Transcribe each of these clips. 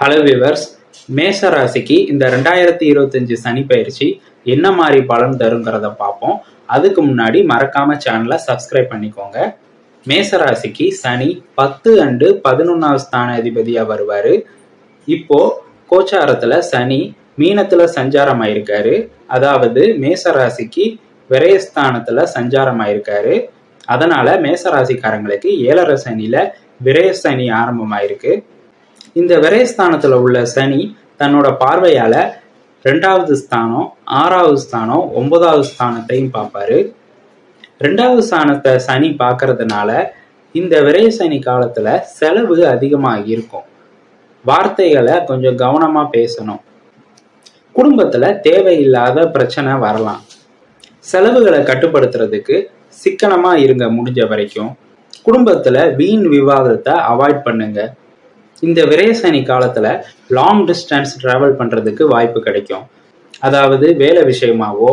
Hello viewers மேச ராசிக்கு இந்த ரெண்டாயிரத்தி இருபத்தஞ்சு சனி பயிற்சி என்ன மாதிரி பலன் தருங்கிறத பார்ப்போம். அதுக்கு முன்னாடி மறக்காம சேனலை சப்ஸ்கிரைப் பண்ணிக்கோங்க. மேச ராசிக்கு சனி பத்து அண்டு பதினொன்னாவது ஸ்தான அதிபதியாக வருவார். இப்போ கோச்சாரத்தில் சனி மீனத்தில் சஞ்சாரம் ஆயிருக்காரு அதாவது மேச ராசிக்கு விரயஸ்தானத்தில் சஞ்சாரம் ஆயிருக்காரு அதனால மேச ராசிக்காரங்களுக்கு ஏழரை சனியில் விரய சனி ஆரம்பமாயிருக்கு. இந்த விரயஸ்தானத்தில் உள்ள சனி தன்னோட பார்வையால் ரெண்டாவது ஸ்தானம் ஆறாவது ஸ்தானம் ஒன்பதாவது ஸ்தானத்தையும் பார்ப்பாரு. ரெண்டாவது ஸ்தானத்தை சனி பார்க்கறதுனால இந்த விரயசனி சனி செலவு அதிகமாக இருக்கும். வார்த்தைகளை கொஞ்சம் கவனமாக பேசணும். குடும்பத்தில் தேவையில்லாத பிரச்சனை வரலாம். செலவுகளை கட்டுப்படுத்துறதுக்கு சிக்கனமாக இருங்க முடிஞ்ச வரைக்கும். குடும்பத்தில் வீண் விவாதத்தை அவாய்ட் பண்ணுங்கள் இந்த விரயசனி காலத்துல லாங் டிஸ்டன்ஸ் டிராவல் பண்றதுக்கு வாய்ப்பு கிடைக்கும். அதாவது வேலை விஷயமாவோ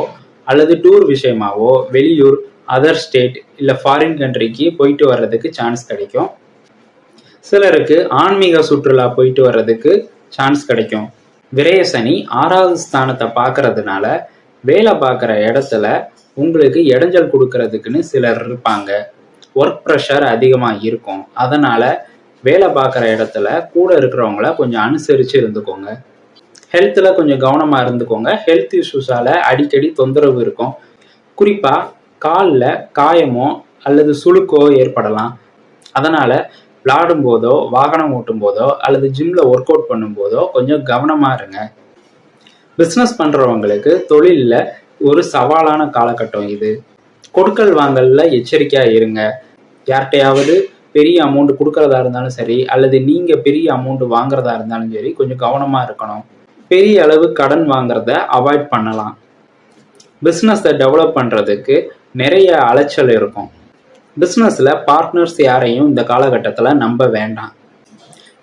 அல்லது டூர் விஷயமாவோ வெளியூர் அதர் ஸ்டேட் இல்லை ஃபாரின் கண்ட்ரிக்கு போயிட்டு வர்றதுக்கு சான்ஸ் கிடைக்கும். சிலருக்கு ஆன்மீக சுற்றுலா போயிட்டு வர்றதுக்கு சான்ஸ் கிடைக்கும். விரயசனி ஆறாவது ஸ்தானத்தை பார்க்கறதுனால வேலை பார்க்குற இடத்துல உங்களுக்கு இடைஞ்சல் கொடுக்கறதுக்குன்னு சிலர் இருப்பாங்க. ஒர்க் ப்ரெஷர் அதிகமாக இருக்கும். அதனால வேலை பார்க்குற இடத்துல கூட இருக்கிறவங்கள கொஞ்சம் அனுசரித்து இருந்துக்கோங்க. ஹெல்த்தில் கொஞ்சம் கவனமாக இருந்துக்கோங்க. ஹெல்த் இஷ்யூஸால் அடிக்கடி தொந்தரவு இருக்கும். குறிப்பாக காலில் காயமோ அல்லது சுளுக்கோ ஏற்படலாம். அதனால் விளாடும் போதோ வாகனம் ஓட்டும் போதோ அல்லது ஜிம்மில் ஒர்க் அவுட் பண்ணும்போதோ கொஞ்சம் கவனமாக இருங்க. பிஸ்னஸ் பண்ணுறவங்களுக்கு தொழிலில் ஒரு சவாலான காலகட்டம் இது. கொடுக்கல் வாங்கலில் எச்சரிக்கையாக இருங்க. யார்கிட்டையாவது பெரிய அமௌண்ட் கொடுக்கறதா இருந்தாலும் சரி அல்லது நீங்கள் பெரிய அமௌண்ட் வாங்குறதா இருந்தாலும் சரி கொஞ்சம் கவனமாக இருக்கணும். பெரிய அளவு கடன் வாங்குறத அவாய்ட் பண்ணலாம். பிஸ்னஸை டெவலப் பண்ணுறதுக்கு நிறைய அலைச்சல் இருக்கும். பிஸ்னஸில் பார்ட்னர்ஸ் யாரையும் இந்த காலகட்டத்தில் நம்ப வேண்டாம்.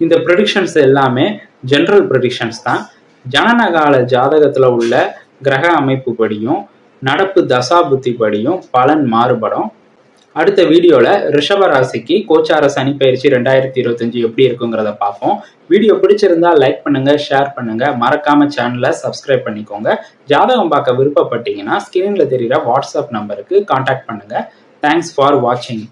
இந்த ப்ரெடிக்ஷன்ஸ் எல்லாமே ஜென்ரல் ப்ரெடிக்ஷன்ஸ் தான். ஜனனகால ஜாதகத்தில் உள்ள கிரக அமைப்பு படியும் நடப்பு தசாபுத்தி படியும் பலன் மாறுபடும். அடுத்த வீடியோவில் ரிஷப ராசிக்கு கோச்சார சனி பயிற்சி ரெண்டாயிரத்தி இருபத்தஞ்சு எப்படி இருக்குங்கிறத பார்ப்போம். வீடியோ பிடிச்சிருந்தா லைக் பண்ணுங்க ஷேர் பண்ணுங்க. மறக்காம சேனலை சப்ஸ்கிரைப் பண்ணிக்கோங்க. ஜாதகம் பார்க்க விருப்பப்பட்டீங்கன்னா ஸ்கிரீன்ல தெரியுற வாட்ஸ்அப் நம்பருக்கு காண்டாக்ட் பண்ணுங்க. தேங்க்ஸ் ஃபார் வாட்சிங்